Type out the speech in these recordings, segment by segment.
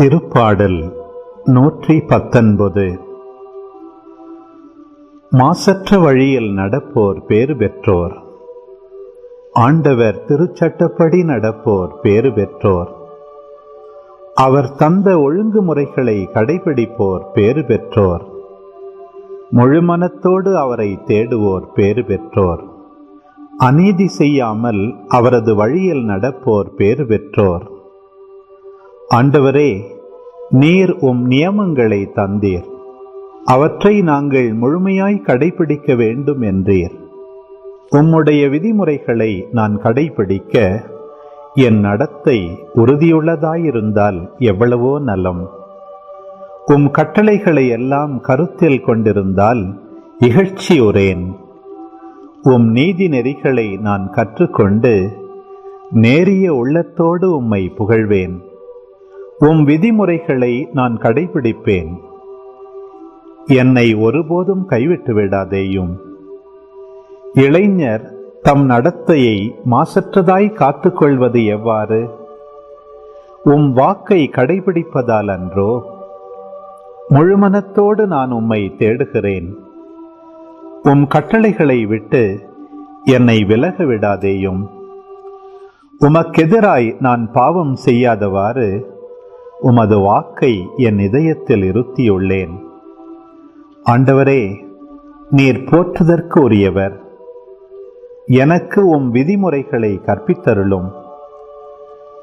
திருப்பாடல் நூற்றி பத்தொன்பது. மாசற்ற வழியில் நடப்போர் பேறு பெற்றோர். ஆண்டவர் திருச்சட்டப்படி நடப்போர் பேறு பெற்றோர். அவர் தந்த ஒழுங்குமுறைகளை கடைபிடிப்போர் பேறு பெற்றோர். முழுமனத்தோடு அவரை தேடுவோர் பேறு பெற்றோர். அநீதி செய்யாமல் அவரது வழியில் நடப்போர் பேறு பெற்றோர். ஆண்டவரே நீர் உம் நியமங்களை தந்தீர். அவற்றை நாங்கள் முழுமையாய் கடைபிடிக்க வேண்டும் என்றீர். உம்முடைய விதிமுறைகளை நான் கடைபிடிக்க என் நடத்தை உறுதியுள்ளதாயிருந்தால் எவ்வளவோ நலம். உம் கட்டளைகளை எல்லாம் கருத்தில் கொண்டிருந்தால் இகழ்ச்சியுறேன். உம் நீதி நெறிகளை நான் கற்றுக்கொண்டு நேரிய உள்ளத்தோடு உம்மை புகழ்வேன். உம் விதிமுறைகளை நான் கடைபிடிப்பேன். என்னை ஒருபோதும் கைவிட்டு விடாதேயும். இளைஞர் தம் நடத்தையை மாசற்றதாய் காத்துக்கொள்வது எவ்வாறு? உம் வாக்கை கடைபிடிப்பதால் அன்றோ? முழுமனத்தோடு நான் உம்மை தேடுகிறேன். உம் கட்டளைகளை விட்டு என்னை விலக விடாதேயும் உமக்கெதிராய் நான் பாவம் செய்யாதவாறு உமது வாக்கை என் இதயத்தில் இருத்தியுள்ளேன். ஆண்டவரே நீர் போற்றுதற்கு உரியவர். எனக்கு உம் விதிமுறைகளை கற்பித்தருளும்.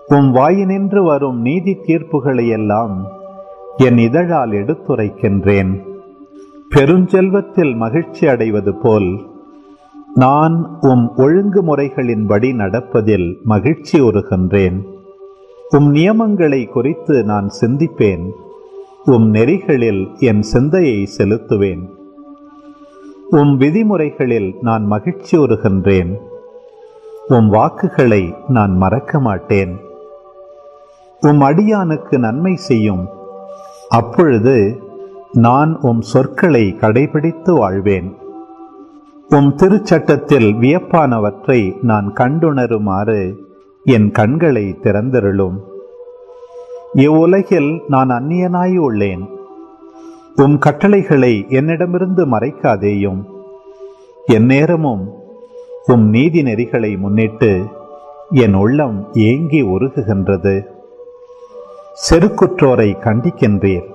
உம் வாயினின்று வரும் நீதி தீர்ப்புகளை எல்லாம் என் இதழால் எடுத்துரைக்கின்றேன். பெருஞ்செல்வத்தில் மகிழ்ச்சி அடைவது போல் நான் உம் ஒழுங்குமுறைகளின்படி நடப்பதில் மகிழ்ச்சி உறுகின்றேன். உம் நியமங்களை குறித்து நான் சிந்திப்பேன். உம் நெறிகளில் என் சிந்தையை செலுத்துவேன். உம் விதிமுறைகளில் நான் மகிழ்ச்சி உறுகின்றேன். உம் வாக்குகளை நான் மறக்க மாட்டேன். உம் அடியானுக்கு நன்மை செய்யும். அப்பொழுது நான் உம் சொற்களை கடைபிடித்து வாழ்வேன். உம் திருச்சட்டத்தில் வியப்பானவற்றை நான் கண்டுணருமாறு என் கண்களை திறந்தருளும். இவ்வுலகில் நான் அந்நியனாய் உள்ளேன். உம் கட்டளைகளை என்னிடமிருந்து மறைக்காதேயும். எந்நேரமும் உம் நீதி நெறிகளை முன்னிட்டு என் உள்ளம் ஏங்கி உருகுகின்றது. செருக்குற்றோரை கண்டிக்கின்றீர்.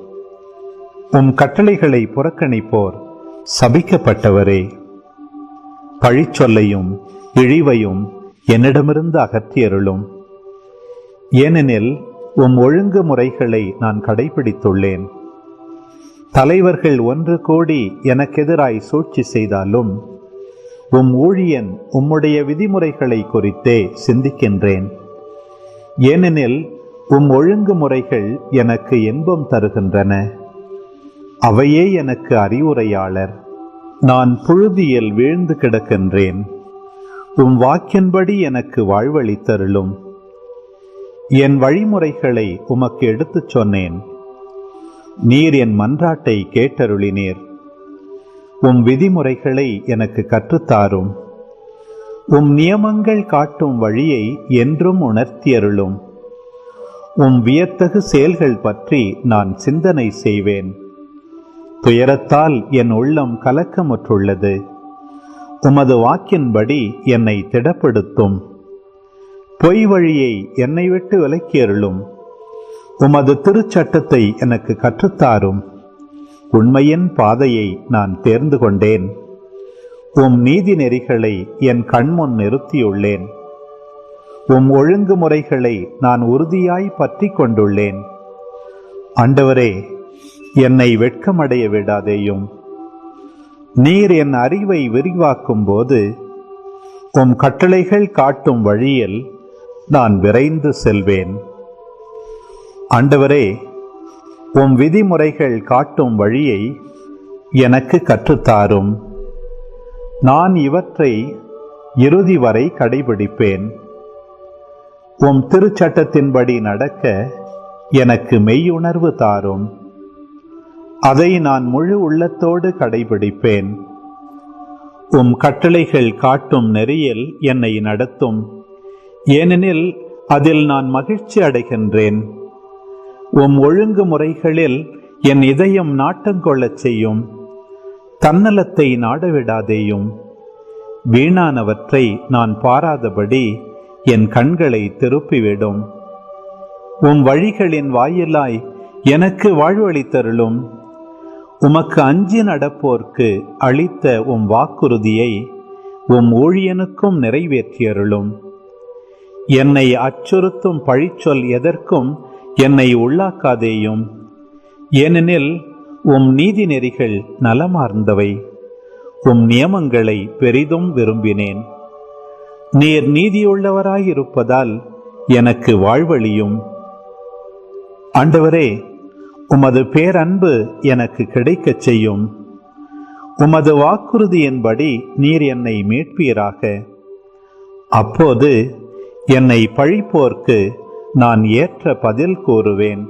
உம் கட்டளைகளை புறக்கணிப்போர் சபிக்கப்பட்டவரே. பழிச்சொல்லையும் இழிவையும் என்னிடமிருந்து அகற்றியருளும். ஏனெனில் உம் ஒழுங்கு முறைகளை நான் கடைபிடித்துள்ளேன். தலைவர்கள் ஒன்று கோடி எனக்கெதிராய் சூழ்ச்சி செய்தாலும் உம் ஊழியன் உம்முடைய விதிமுறைகளை குறித்தே சிந்திக்கின்றேன். ஏனெனில் உம் ஒழுங்குமுறைகள் எனக்கு இன்பம் தருகின்றன. அவையே எனக்கு அறிவுரையாளர். நான் புழுதியில் வீழ்ந்து கிடக்கின்றேன். உம் வாக்கின்படி எனக்கு வாழ்வளித்தருளும் என் வழிமுறைகளை உமக்கு எடுத்துச் சொன்னேன். நீர் என் மன்றாட்டை கேட்டருளினீர். உம் விதிமுறைகளை எனக்கு கற்றுத்தாரும். உம் நியமங்கள் காட்டும் வழியை என்றும் உணர்த்தியருளும். உம் வியத்தகு செயல்கள் பற்றி நான் சிந்தனை செய்வேன். துயரத்தால் என் உள்ளம் கலக்கமுற்றுள்ளது. உமது வாக்கின்படி என்னை திடப்படுத்தும். பொய் வழியை என்னை விட்டு விலக்கியருளும். உமது திருச்சட்டத்தை எனக்கு கற்றுத்தாரும். உண்மையின் பாதையை நான் தேர்ந்து கொண்டேன். உம் நீதி நெறிகளை என் கண்முன் நிறுத்தியுள்ளேன். உம் ஒழுங்குமுறைகளை நான் உறுதியாய் பற்றி கொண்டுள்ளேன். ஆண்டவரே என்னை வெட்கமடைய விடாதேயும். நீர் என் அறிவை விரிவாக்கும் போது உம் கட்டளைகள் காட்டும் வழியில் நான் விரைந்து செல்வேன். ஆண்டவரே உம் விதிமுறைகள் காட்டும் வழியை எனக்கு கற்றுத்தாரும். நான் இவற்றை இறுதி வரை கடைபிடிப்பேன். உம் திருச்சட்டத்தின்படி நடக்க எனக்கு மெய்யுணர்வு தாரும். அதை நான் முழு உள்ளத்தோடு கடைபிடிப்பேன். உம் கட்டளைகள் காட்டும் நெறியில் என்னை நடத்தும். ஏனெனில் அதில் நான் மகிழ்ச்சி அடைகின்றேன். உம் ஒழுங்குமுறைகளில் என் இதயம் நாட்டங்கொள்ளச் செய்யும். தன்னலத்தை நாடவிடாதேயும். வீணானவற்றை நான் பாராதபடி என் கண்களை திருப்பிவிடும். உம் வழிகளின் வாயிலாய் எனக்கு வாழ்வளித்தருளும் உமக்கு அஞ்சி நடப்போர்க்கு அளித்த உம் வாக்குறுதியை உம் ஊழியனுக்கும் நிறைவேற்றியருளும். என்னை அச்சுறுத்தும் பழிச்சொல் எதற்கும் என்னை உள்ளாக்காதேயும். ஏனெனில் உம் நீதி நெறிகள் நலமார்ந்தவை. உம் நியமங்களை பெரிதும் விரும்பினேன். நீர் நீதியுள்ளவராயிருப்பதால் எனக்கு வாழ்வழியும். ஆண்டவரே உமது பேரன்பு எனக்கு கிடைக்கச் செய்யும். உமது வாக்குறுதியின்படி நீர் என்னை மீட்பீராக. அப்போது என்னை பழிப்போர்க்கு நான் ஏற்ற பதில் கூறுவேன்.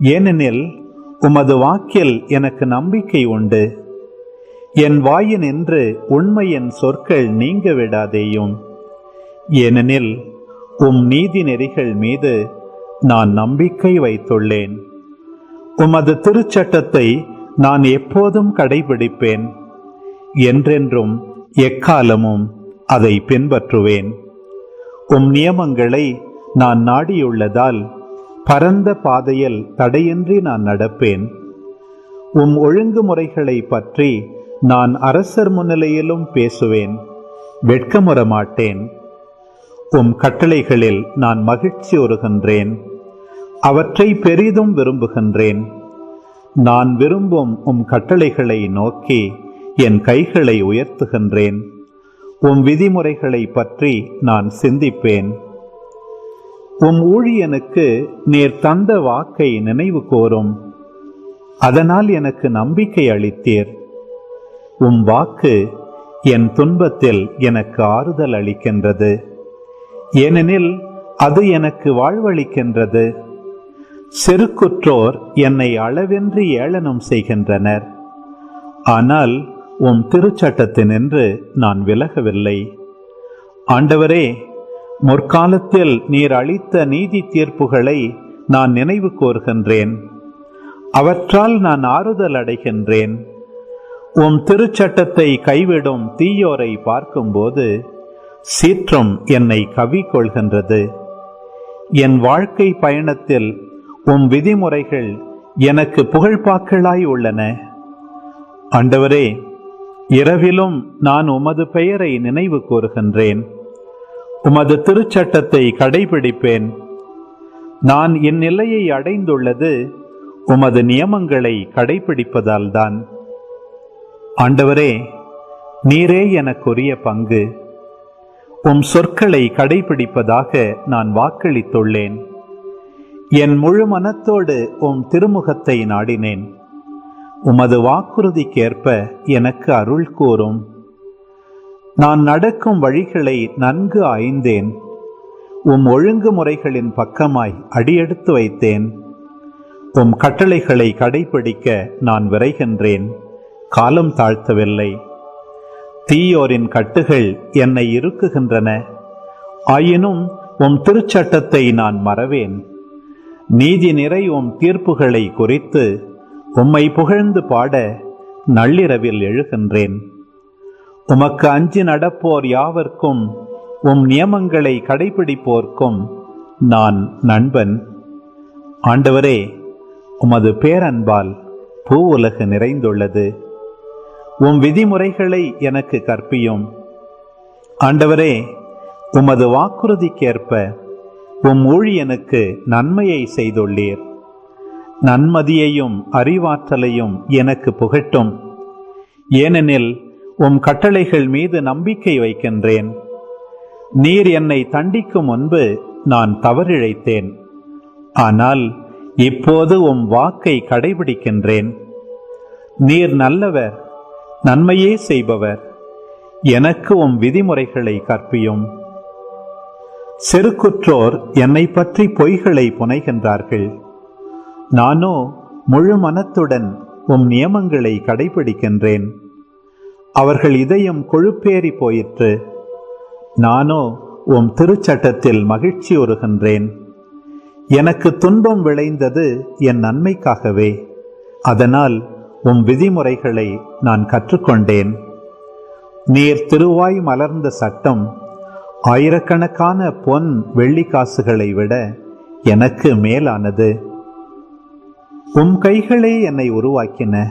ஏனெனில் உமது வாக்கில் எனக்கு நம்பிக்கை உண்டு. என் வாயினின்று உண்மையின் சொற்கள் நீங்க விடாதேயும் ஏனெனில் உம் நீதி நெறிகள் மீது நான் நம்பிக்கை வைத்துள்ளேன். உமது திருச்சட்டத்தை நான் எப்போதும் கடைபிடிப்பேன். என்றென்றும் எக்காலமும் அதை பின்பற்றுவேன். உம் நியமங்களை நான் நாடியுள்ளதால் பரந்த பாதையில் தடையின்றி நான் நடப்பேன். உம் ஒழுங்குமுறைகளை பற்றி நான் அரசர் முன்னிலையிலும் பேசுவேன். வெட்கமுற மாட்டேன் உம் கட்டளைகளில் நான் மகிழ்ச்சி உறுகின்றேன் அவற்றை பெரிதும் விரும்புகின்றேன். நான் விரும்பும் உம் கட்டளைகளை நோக்கி என் கைகளை உயர்த்துகின்றேன். உம் விதிமுறைகளை பற்றி நான் சிந்திப்பேன். உம் ஊழியனுக்கு நீர் தந்த வாக்கை நினைவு கோரும். அதனால் எனக்கு நம்பிக்கை அளித்தீர். உம் வாக்கு என் துன்பத்தில் எனக்கு ஆறுதல் அளிக்கின்றது. ஏனெனில் அது எனக்கு வாழ்வளிக்கின்றது. செருக்குற்றோர் என்னை அளவென்று ஏளனம் செய்கின்றனர். ஆனால் உம் திருச்சட்டத்தினின்று நான் விலகவில்லை. ஆண்டவரே முற்காலத்தில் நீர் அளித்த நீதி தீர்ப்புகளை நான் நினைவு கோர்கின்றேன். அவற்றால் நான் ஆறுதல் அடைகின்றேன். உம் திருச்சட்டத்தை கைவிடும் தீயோரை பார்க்கும்போது சீற்றம் என்னை கவி கொள்கின்றது என் வாழ்க்கை பயணத்தில் உம் விதிமுறைகள் எனக்கு புகழ்பாக்களாய் உள்ளன. ஆண்டவரே இரவிலும் நான் உமது பெயரை நினைவு கூறுகின்றேன். உமது திருச்சட்டத்தை கடைபிடிப்பேன். நான் இந்நிலையை அடைந்துள்ளது உமது நியமங்களை கடைபிடிப்பதால்தான். ஆண்டவரே நீரே எனக்குரிய பங்கு. உம் சொற்களை கடைபிடிப்பதாக நான் வாக்களித்துள்ளேன். என் முழு மனத்தோடு உம் திருமுகத்தை நாடினேன். உமது வாக்குறுதிக்கேற்ப எனக்கு அருள் கூறும். நான் நடக்கும் வழிகளை நன்கு ஆய்ந்தேன். உம் ஒழுங்குமுறைகளின் பக்கமாய் அடியெடுத்து வைத்தேன். உம் கட்டளைகளை கடைபிடிக்க நான் விரைகின்றேன். காலம் தாழ்த்தவில்லை. தீயோரின் கட்டுகள் என்னை இறுக்குகின்றன. ஆயினும் உம் திருச்சட்டத்தை நான் மறவேன். நீதி நிறை உம் தீர்ப்புகளை குறித்து உம்மை புகழ்ந்து பாட நள்ளிரவில் எழுகின்றேன். உமக்கு அஞ்சு நடப்போர் யாவர்க்கும் உம் நியமங்களை கடைபிடிப்போர்க்கும் நான் நண்பன். ஆண்டவரே உமது பேரன்பால் பூ உலகு நிறைந்துள்ளது. உம் விதிமுறைகளை எனக்கு கற்பியும். ஆண்டவரே உமது வாக்குறுதிக்கேற்ப உம் ஊழியனுக்கு நன்மையை செய்துள்ளீர். நன்மதியையும் அறிவாற்றலையும் எனக்கு புகட்டும். ஏனெனில் உம் கட்டளைகள் மீது நம்பிக்கை வைக்கின்றேன். நீர் என்னை தண்டிக்கும் முன்பு நான் தவறிழைத்தேன். ஆனால் இப்போது உம் வாக்கை கடைபிடிக்கின்றேன். நீர் நல்லவர் நன்மையே செய்பவர். எனக்கு உம் விதிமுறைகளை கற்பியும். செருக்குற்றோர் என்னை பற்றி பொய்களை புனைகின்றார்கள். நானோ முழு மனத்துடன் உம் நியமங்களை கடைபிடிக்கின்றேன். அவர்கள் இதயம் கொழுப்பேறி போயிற்று. நானோ உம் திருச்சட்டத்தில் மகிழ்ச்சி உறுகின்றேன். எனக்கு துன்பம் விளைந்தது என் நன்மைக்காகவே. அதனால் உம் விதிமுறைகளை நான் கற்றுக்கொண்டேன். நீர் திருவாய் மலர்ந்த சட்டம் ஆயிரக்கணக்கான பொன் வெள்ளி காசுகளை விட எனக்கு மேலானது. உம் கைகளே என்னை உருவாக்கின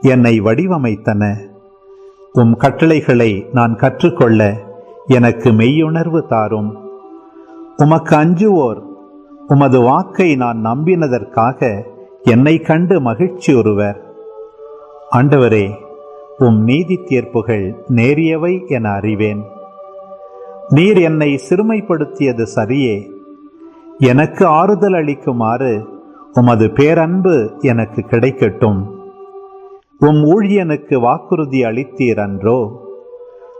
என்னை வடிவமைத்தன. உம் கட்டளைகளை நான் கற்றுக்கொள்ள எனக்கு மெய்யுணர்வு தாரும். உமக்கு அஞ்சுவோர் உமது வாக்கை நான் நம்பினதற்காக என்னை கண்டு மகிழ்ச்சி ஒருவர் ஆண்டவரே உம் நீதி தீர்ப்புகள் நேரியவை என அறிவேன். நீர் என்னை சிறுமைப்படுத்தியது சரியே. எனக்கு ஆறுதல் அளிக்குமாறு உமது பேரன்பு எனக்கு கிடைக்கட்டும். உம் ஊழியனுக்கு வாக்குறுதி அளித்தீர் அன்றோ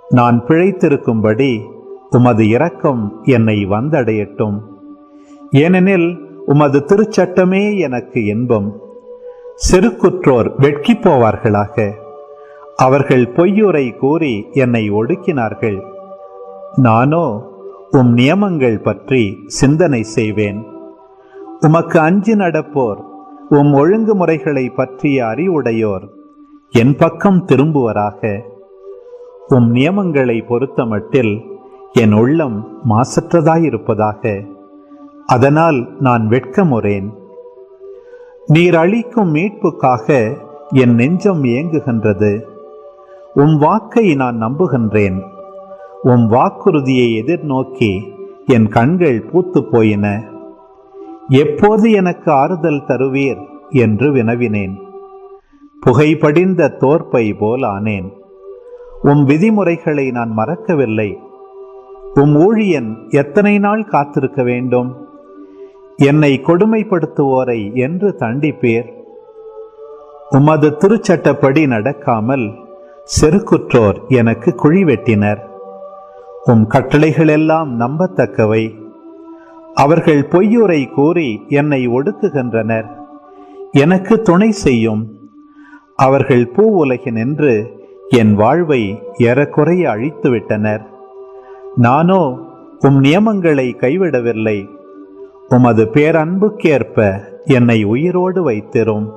நான் பிழைத்திருக்கும்படி உமது இரக்கம் என்னை வந்தடையட்டும். ஏனெனில் உமது திருச்சட்டமே எனக்கு இன்பம். செருக்குற்றோர் வெட்கி போவார்களாக அவர்கள் பொய்யுரை கூறி என்னை ஒடுக்கினார்கள். நானோ உம் நியமங்கள் பற்றி சிந்தனை செய்வேன். உமக்கு அஞ்சி நடப்போர் உம் ஒழுங்குமுறைகளை பற்றிய அறிவுடையோர் என் பக்கம் திரும்புவராக. உம் நியமங்களை பொறுத்தமட்டில் என் உள்ளம் மாசற்றதாயிருப்பதாக. அதனால் நான் வெட்கமுறேன். நீர் அளிக்கும் மீட்புக்காக என் நெஞ்சம் ஏங்குகின்றது. உம் வாக்கை நான் நம்புகின்றேன். உம் வாக்குறுதியை எதிர்நோக்கி என் கண்கள் பூத்து போயின. எப்போது எனக்கு ஆறுதல் தருவீர்? என்று வினவினேன். புகைப்படிந்த தோற்பை போல் ஆனேன். உம் விதிமுறைகளை நான் மறக்கவில்லை. உம் ஊழியன் எத்தனை நாள் காத்திருக்க வேண்டும்? என்னை கொடுமைப்படுத்துவோரை என்று தண்டிப்பேர்? உமது திருச்சட்டப்படி நடக்காமல் செருக்குற்றோர் எனக்கு குழி வெட்டினர். உம் கட்டளைகளெல்லாம் நம்பத்தக்கவை. அவர்கள் பொய்யுரை கூறி என்னை ஒடுக்குகின்றனர். எனக்கு துணை செய்யும். அவர்கள் பூ உலகினின்று என் வாழ்வை ஏறக்குறைய அழித்துவிட்டனர். நானோ உம் நியமங்களை கைவிடவில்லை. உமது பேரன்புக்கேற்ப என்னை உயிரோடு வைத்திரும்.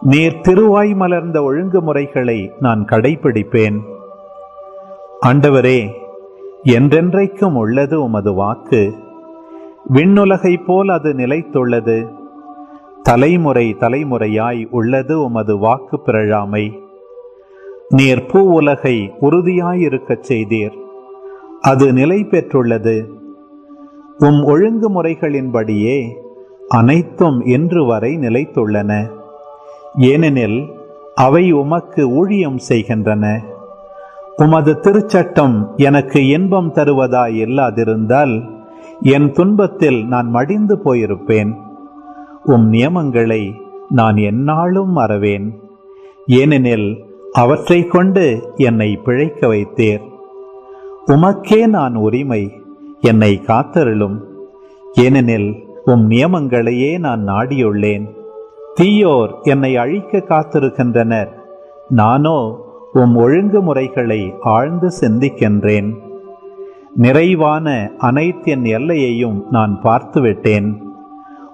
நீர் திருவாய் மலர்ந்த ஒழுங்குமுறைகளை நான் கடைபிடிப்பேன். ஆண்டவரே என்றென்றைக்கும் உள்ளது உமது வாக்கு. விண்ணுலகைப் போல் அது நிலைத்துள்ளது. தலைமுறை தலைமுறையாய் உள்ளது உமது வாக்கு பிறழாமை. நீர் பூ உலகை உறுதியாயிருக்கச் செய்தீர். அது நிலை பெற்றுள்ளது. உம் ஒழுங்குமுறைகளின்படியே அனைத்தும் இன்று வரை நிலைத்துள்ளன. ஏனெனில் அவை உமக்கு ஊழியம் செய்கின்றன. உமது திருச்சட்டம் எனக்கு இன்பம் தருவதாய் இல்லாதிருந்தால் என் துன்பத்தில் நான் மடிந்து போயிருப்பேன். உம் நியமங்களை நான் எந்நாளும் மறவேன். ஏனெனில் அவற்றை கொண்டு என்னை பிழைக்க வைத்தேர். உமக்கே நான் உரிமை என்னை காத்தருளும். ஏனெனில் உம் நியமங்களையே நான் நாடியுள்ளேன். தீயோர் என்னை அழிக்க காத்திருக்கின்றனர். நானோ உம் ஒழுங்குமுறைகளை ஆழ்ந்து சிந்திக்கின்றேன். நிறைவான அனைத்தின் எல்லையையும் நான் பார்த்துவிட்டேன்.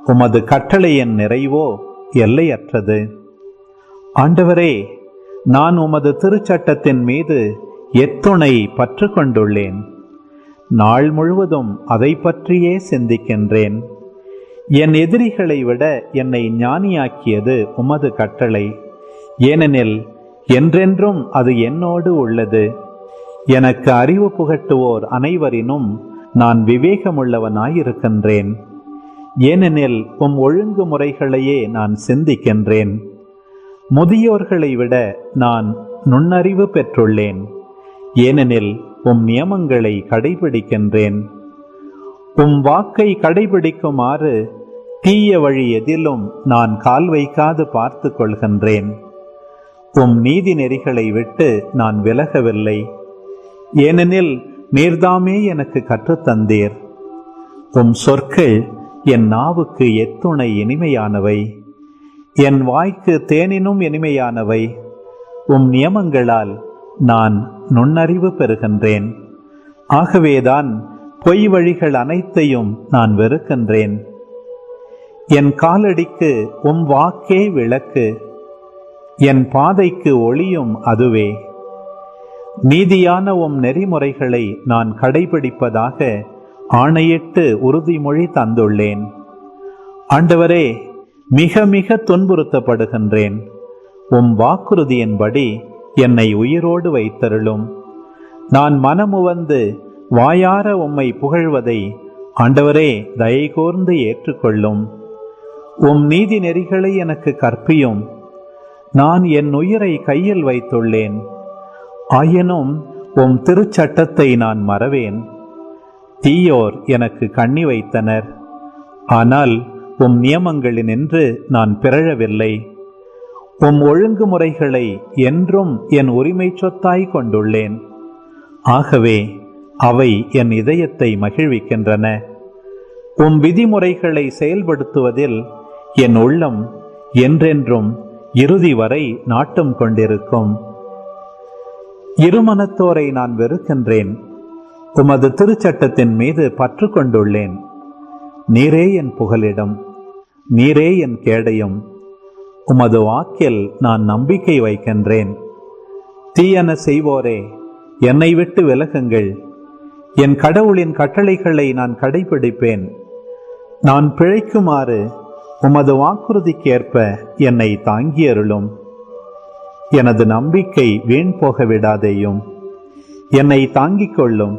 உமது கட்டளையின் நிறைவோ எல்லையற்றது. ஆண்டவரே நான் உமது திருச்சட்டத்தின் மீது எத்துணை பற்று கொண்டுள்ளேன் நாள் முழுவதும் அதை பற்றியே சிந்திக்கின்றேன். என் எதிரிகளை விட என்னை ஞானியாக்கியது உமது கட்டளை. ஏனெனில் என்றென்றும் அது என்னோடு உள்ளது. எனக்கு அறிவு புகட்டுவோர் அனைவரினும் நான் விவேகமுள்ளவனாயிருக்கின்றேன். ஏனெனில் உம் ஒழுங்குமுறைகளையே நான் சிந்திக்கின்றேன். முதியோர்களை விட நான் நுண்ணறிவு பெற்றுள்ளேன். ஏனெனில் உம் நியமங்களை கடைபிடிக்கின்றேன். உம் வாக்கை கடைபிடிக்குமாறு தீய வழி எதிலும் நான் கால் வைக்காது பார்த்து கொள்கின்றேன். உம் நீதி நெறிகளை விட்டு நான் விலகவில்லை. ஏனெனில் நீர்தாமே எனக்கு கற்றுத்தந்தீர். உம் சொற்கள் என் நாவுக்கு எத்துணை இனிமையானவை. என் வாய்க்கு தேனினும் இனிமையானவை. உம் நியமங்களால் நான் நுண்ணறிவு பெறுகின்றேன். ஆகவேதான் பொய் வழிகள் அனைத்தையும் நான் வெறுக்கின்றேன். என் காலடிக்கு உம் வாக்கே விளக்கு. என் பாதைக்கு ஒளியும் அதுவே. நீதியான உம் நெறிமுறைகளை நான் கடைபிடிப்பதாக ஆணையிட்டு உறுதிமொழி தந்துள்ளேன். ஆண்டவரே மிக மிக துன்புறுத்தப்படுகின்றேன். உம் வாக்குறுதியின்படி என்னை உயிரோடு வைத்தருளும். நான் மனமுவந்து வாயார உம்மை புகழ்வதை ஆண்டவரே தயை கூர்ந்து ஏற்றுக்கொள்ளும். உம் நீதி நெறிகளை எனக்கு கற்பியும். நான் என் உயிரை கையில் வைத்துள்ளேன். ஆயினும் உம் திருச்சட்டத்தை நான் மறவேன். தீயோர் எனக்கு கண்ணி வைத்தனர். ஆனால் உம் நியமங்களினின்று நான் பிறழவில்லை. உம் ஒழுங்குமுறைகளை என்றும் என் உரிமை சொத்தாய் கொண்டுள்ளேன். ஆகவே அவை என் இதயத்தை மகிழ்விக்கின்றன. உம் விதிமுறைகளை செயல்படுத்துவதில் என் உள்ளம் என்றென்றும் இறுதி வரை நாட்டம் கொண்டிருக்கும். இருமனத்தோரை நான் வெறுக்கின்றேன். உமது திருச்சட்டத்தின் மீது பற்று கொண்டுள்ளேன். நீரே என் புகலிடம் நீரே என் கேடையும். உமது வாக்கில் நான் நம்பிக்கை வைக்கின்றேன். தீயன செய்வோரே என்னை விட்டு விலகுங்கள். என் கடவுளின் கட்டளைகளை நான் கடைபிடிப்பேன். நான் பிழைக்குமாறு உமது வாக்குறுதிக்கேற்ப என்னை தாங்கியருளும். எனது நம்பிக்கை வீண் போக விடாதேயும் என்னை தாங்கிக் கொள்ளும்.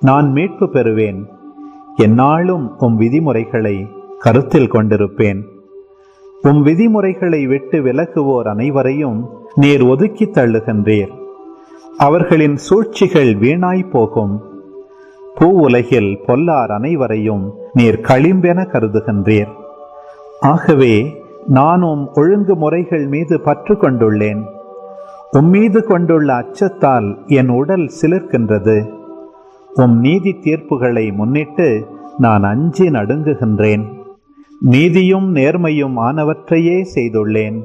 நான் மீட்பு பெறுவேன். என்னாலும் உம் விதிமுறைகளை கருத்தில் கொண்டிருப்பேன். உம் விதிமுறைகளை விட்டு விலகுவோர் அனைவரையும் நீர் ஒதுக்கித் தள்ளுகின்றீர். அவர்களின் சூழ்ச்சிகள் வீணாய் போகும். பூ உலகில் பொல்லார் அனைவரையும் நீர் களிம்பென கருதுகின்றீர். ஆகவே நான் உம் ஒழுங்குமுறைகள் மீது பற்று கொண்டுள்ளேன் உம்மீது கொண்டுள்ள அச்சத்தால் என் உடல் சிலிர்க்கின்றது. உம் நீதி தீர்ப்புகளை முன்னிட்டு நான் அஞ்சி நடுங்குகின்றேன். நீதியும் நேர்மையும் ஆனவற்றையே செய்துள்ளேன்.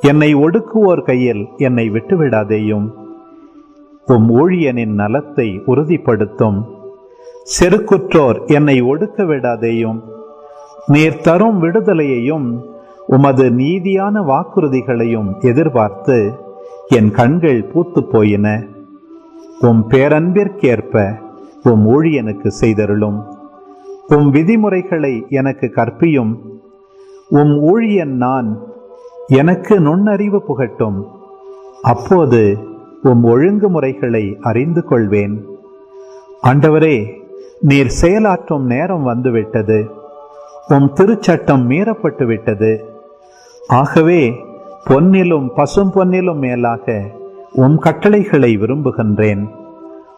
என்னை ஒடுக்குவோர் கையில் என்னை விட்டுவிடாதேயும். உம் ஊழியனின் நலத்தை உறுதிப்படுத்தும். செருக்குற்றோர் என்னை ஒடுக்க விடாதேயும் நீர் தரும் விடுதலையையும் உமது நீதியான வாக்குறுதிகளையும் எதிர்பார்த்து என் கண்கள் பூத்து போயின. உம் பேரன்பிற்கேற்ப உம் ஊழியனுக்கு செய்தருளும். உம் விதிமுறைகளை எனக்கு கற்பியும். உம் ஊழியன் நான் எனக்கு நுண்ணறிவு புகட்டும். அப்போது உம் ஒழுங்குமுறைகளை அறிந்து கொள்வேன். ஆண்டவரே நீர் செயலாற்றும் நேரம் வந்துவிட்டது. உம் திருச்சட்டம் மீறப்பட்டு விட்டது ஆகவே பொன்னிலும் பசும் பொன்னிலும் மேலாக உம் கட்டளைகளை விரும்புகின்றேன்.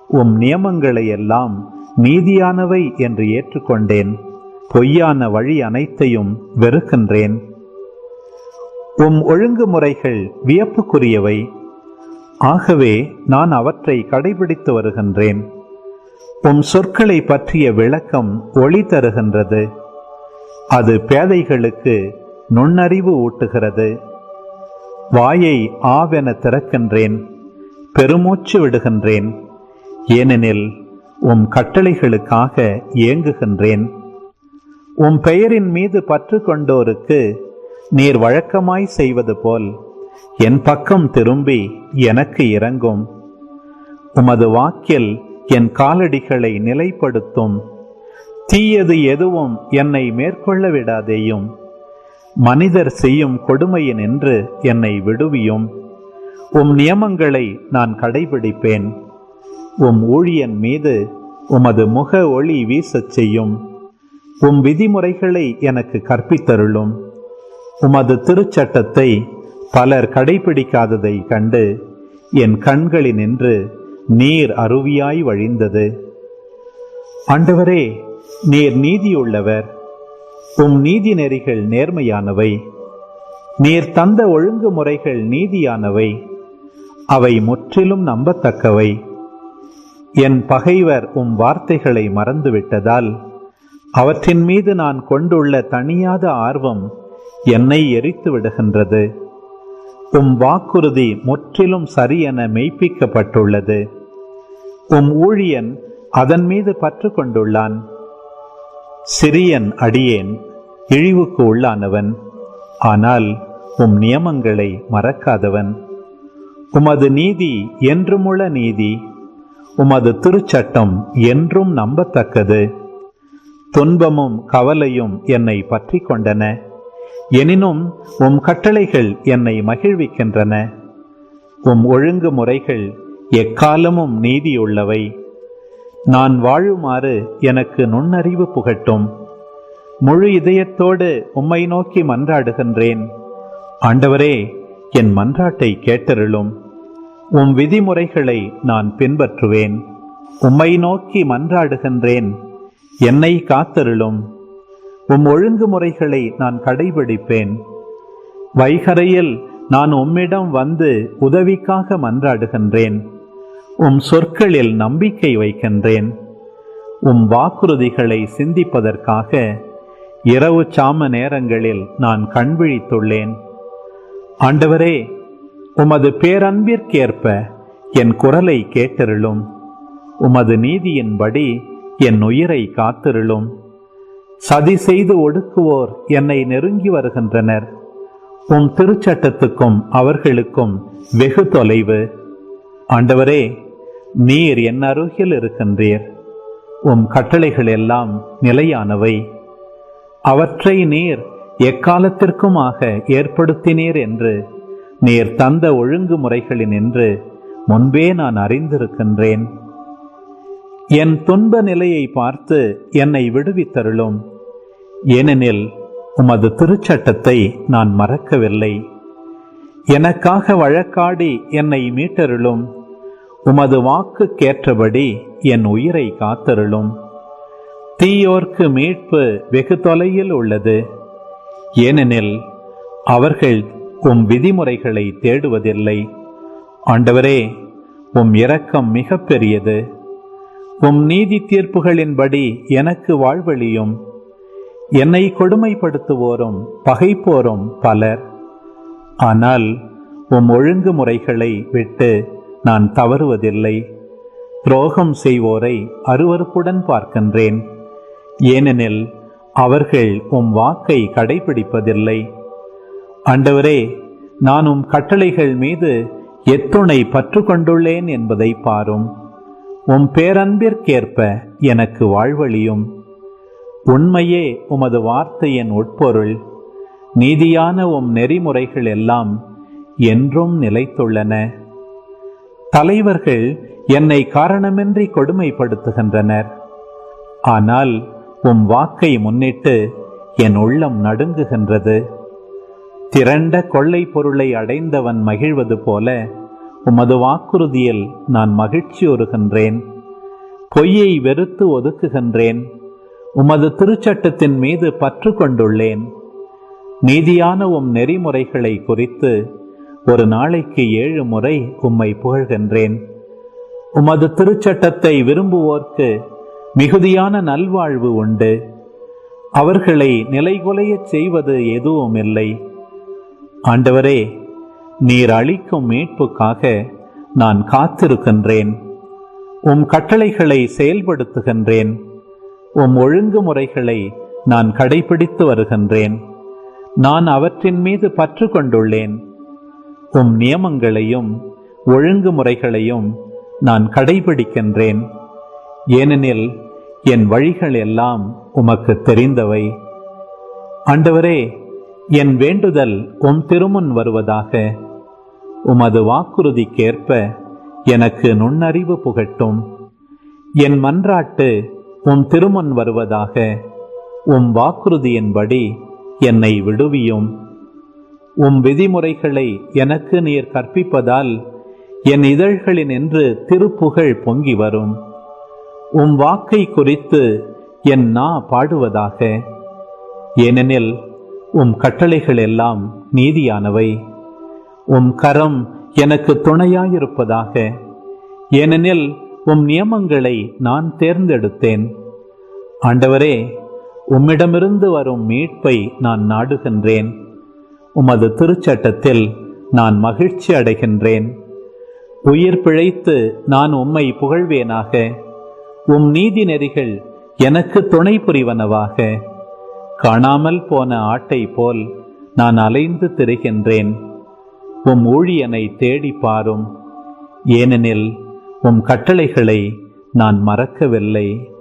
உம் நியமங்களை எல்லாம் நீதியானவை என்று ஏற்றுக்கொண்டேன். பொய்யான வழி அனைத்தையும் வெறுக்கின்றேன். உம் ஒழுங்குமுறைகள் வியப்புக்குரியவை. ஆகவே நான் அவற்றை கடைபிடித்து வருகின்றேன். உம் சொற்களை பற்றிய விளக்கம் ஒளி தருகின்றது. அது பேதைகளுக்கு நுண்ணறிவு ஊட்டுகிறது. வாயை ஆவென திறக்கின்றேன் பெருமூச்சு விடுகின்றேன். ஏனெனில் உம் கட்டளைகளுக்காக ஏங்குகின்றேன். உம் பெயரின் மீது பற்று கொண்டோருக்கு நீர் வழக்கமாய் செய்வது போல் என் பக்கம் திரும்பி எனக்கு இறங்கும். உமது வாக்கில் என் காலடிகளை நிலைப்படுத்தும். தீயது எதுவும் என்னை மேற்கொள்ள விடாதேயும் மனிதர் செய்யும் கொடுமையினின்று என்னை விடுவியும். உம் நியமங்களை நான் கடைபிடிப்பேன். உம் ஊழியன் மீது உமது முக ஒளி வீசச் செய்யும். உம் விதிமுறைகளை எனக்கு கற்பித்தருளும். உமது திருச்சட்டத்தை பலர் கடைபிடிக்காததை கண்டு என் கண்களினின்று நீர் அருவியாய் வழிந்தது. ஆண்டவரே நீர் நீதியுள்ளவர். உம் நீதி நெறிகள் நேர்மையானவை. நீர் தந்த ஒழுங்குமுறைகள் நீதியானவை. அவை முற்றிலும் நம்பத்தக்கவை. என் பகைவர் உம் வார்த்தைகளை மறந்துவிட்டதால் அவற்றின் மீது நான் கொண்டுள்ள தனியாத ஆர்வம் என்னை எரித்து விடுகின்றது. உம் வாக்குறுதி முற்றிலும் சரியென மெய்ப்பிக்கப்பட்டுள்ளது. உம் ஊழியன் அதன் மீது பற்று கொண்டுள்ளான் சிறியன் அடியேன் இழிவுக்கு உள்ளானவன் ஆனால் உம் நியமங்களை மறக்காதவன். உமது நீதி என்றுமுள்ள நீதி உமது திருச்சட்டம் என்றும் நம்பத்தக்கது. துன்பமும் கவலையும் என்னை பற்றி கொண்டன எனினும் உம் கட்டளைகள் என்னை மகிழ்விக்கின்றன. உம் ஒழுங்குமுறைகள் எக்காலமும் நீதியுள்ளவை. நான் வாழுமாறு எனக்கு நுண்ணறிவு புகட்டும். முழு இதயத்தோடு உம்மை நோக்கி மன்றாடுகின்றேன். ஆண்டவரே என் மன்றாட்டை கேட்டருளும். உம் விதிமுறைகளை நான் பின்பற்றுவேன். உம்மை நோக்கி மன்றாடுகின்றேன். என்னை காத்தருளும். உம் ஒழுங்குமுறைகளை நான் கடைபிடிப்பேன். வைகரையில் நான் உம்மிடம் வந்து உதவிக்காக மன்றாடுகின்றேன். உம் சொற்களில் நம்பிக்கை வைக்கின்றேன். உம் வாக்குறுதிகளை சிந்திப்பதற்காக இரவு சாம நேரங்களில் நான் கண்விழித்துள்ளேன் ஆண்டவரே உமது பேரன்பிற்கேற்ப என் குரலை கேட்டருளும். உமது நீதியின்படி என் உயிரை காத்திருளும். சதி செய்து ஒடுக்குவோர் என்னை நெருங்கி வருகின்றனர். உம் திருச்சட்டத்துக்கும் அவர்களுக்கும் வெகு தொலைவு. ஆண்டவரே நீர் என் அருகில் இருக்கின்றீர். உம் கட்டளைகள் எல்லாம் நிலையானவை. அவற்றை நீர் எக்காலத்திற்குமாக ஏற்படுத்தினீர் என்று நீர் தந்த ஒழுங்குமுறைகளின் என்று முன்பே நான் அறிந்திருக்கின்றேன். என் துன்ப நிலையை பார்த்து என்னை விடுவித்தருளும். ஏனெனில் உமது திருச்சட்டத்தை நான் மறக்கவில்லை. எனக்காக வழக்காடி என்னை மீட்டருளும். உமது வாக்குக்கேற்றபடி என் உயிரை காத்தருளும். தீயோர்க்கு மீட்பு வெகு தொலையில் உள்ளது. ஏனெனில் அவர்கள் உம் விதிமுறைகளை தேடுவதில்லை. ஆண்டவரே உம் இரக்கம் மிக பெரியது. உம் நீதி தீர்ப்புகளின்படி எனக்கு வாழ்வழியும். என்னை கொடுமைப்படுத்துவோரும் பகைப்போரும் பலர். ஆனால் உம் ஒழுங்குமுறைகளை விட்டு நான் தவறுவதில்லை. துரோகம் செய்வோரை அருவருப்புடன் பார்க்கின்றேன். ஏனெனில் அவர்கள் உம் வாக்கை கடைபிடிப்பதில்லை. ஆண்டவரே நான் உம் கட்டளைகள் மீது எத்துணை பற்று கொண்டுள்ளேன் என்பதை பாரும். உம் பேரன்பிற்கேற்ப எனக்கு வாழ்வழியும். உண்மையே உமது வார்த்தையின் உட்பொருள். நீதியான உம் நெறிமுறைகள் எல்லாம் என்றும் நிலைத்துள்ளன. தலைவர்கள் என்னை காரணமின்றி கொடுமைப்படுத்துகின்றனர். ஆனால் உம் வாக்கை முன்னிட்டு என் உள்ளம் நடுங்குகின்றது. திரண்ட கொள்ளை பொருளை அடைந்தவன் மகிழ்வது போல உமது வாக்குறுதியில் நான் மகிழ்ச்சியுறுகின்றேன் பொய்யை வெறுத்து ஒதுக்குகின்றேன். உமது திருச்சட்டத்தின் மீது பற்று கொண்டுள்ளேன். நீதியான உம் நெறிமுறைகளை குறித்து ஒரு நாளைக்கு ஏழு முறை உம்மை புகழ்கின்றேன். உமது திருச்சட்டத்தை விரும்புவோர்க்கு மிகுதியான நல்வாழ்வு உண்டு. அவர்களை நிலைகுலையச் செய்வது எதுவும் இல்லை. ஆண்டவரே நீர் அளிக்கும் மீட்புக்காக நான் காத்திருக்கின்றேன். உம் கட்டளைகளை செயல்படுத்துகின்றேன். உம் ஒழுங்குமுறைகளை நான் கடைபிடித்து வருகின்றேன். நான் அவற்றின் மீது பற்று கொண்டுள்ளேன் உம் நியமங்களையும் ஒழுங்குமுறைகளையும் நான் கடைபிடிக்கின்றேன். ஏனெனில் என் வழிகள் எல்லாம் உமக்கு தெரிந்தவை. ஆண்டவரே என் வேண்டுதல் உம் திருமுன் வருவதாக. உமது வாக்குறுதிக்கேற்ப எனக்கு நுண்ணறிவு புகட்டும். என் மன்றாட்டு உம் திருமன் வருவதாக. உம் வாக்குறுதியின்படி என்னை விடுவியும். உம் விதிமுறைகளை எனக்கு நீர் கற்பிப்பதால் என் இதழ்களின் என்று திருப்புகழ் பொங்கி வரும். உம் வாக்கை குறித்து என் நா பாடுவதாக. ஏனெனில் உம் கட்டளைகள் எல்லாம் நீதியானவை. உம் கரம் எனக்கு துணையாயிருப்பதாக. ஏனெனில் உம் நியமங்களை நான் தேர்ந்தெடுத்தேன். ஆண்டவரே உம்மிடமிருந்து வரும் மீட்பை நான் நாடுகின்றேன். உமது திருச்சட்டத்தில் நான் மகிழ்ச்சி அடைகின்றேன். உயிர் பிழைத்து நான் உம்மை புகழ்வேனாக. உம் நீதி நெறிகள் எனக்கு துணை புரிவனவாக. காணாமல் போன ஆட்டை போல் நான் அலைந்து திரிகின்றேன். உம் ஊழியனை தேடி பாரும். ஏனெனில் உம் கட்டளைகளை நான் மறக்கவில்லை.